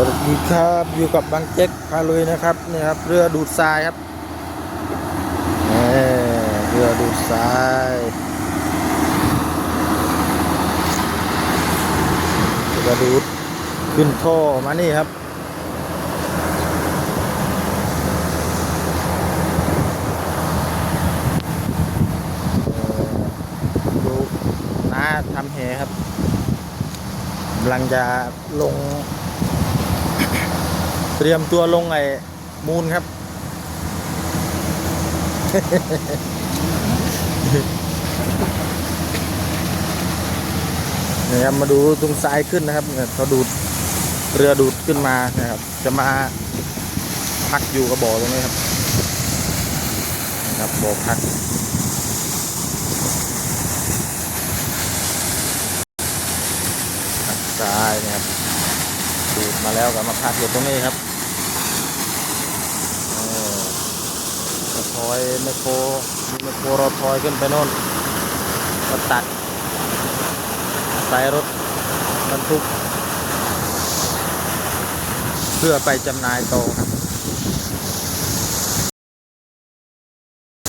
วัสดีครับอยู่กับบางเจ๊กพาลุยนะครับนี่ครับเรือดูดทรายครับเรือดูดทรายเรือดูดขึ้นท่อมานี่ครับดูน้าทำแหครับกำลังจะลง เตรียมตัวลงไอ้มูลครับ นี่ครับมาดูตรงซ้ายขึ้นนะครับเนี่ยเขาดูดเรือดูดขึ้นมานะครับ จะมาพักอยู่กับบ่อตรงนี้ครับนะครับบ่อกพักซ้ายนะครับ ดูดมาแล้วก็มาพักอยู่ตรงนี้ครับเออมาทอยเมโครมีไมโครเราทอยขึ้นไปโน่นก็ตัดสายรถบรรทุก เพื่อไปจำหน่ายโตครับ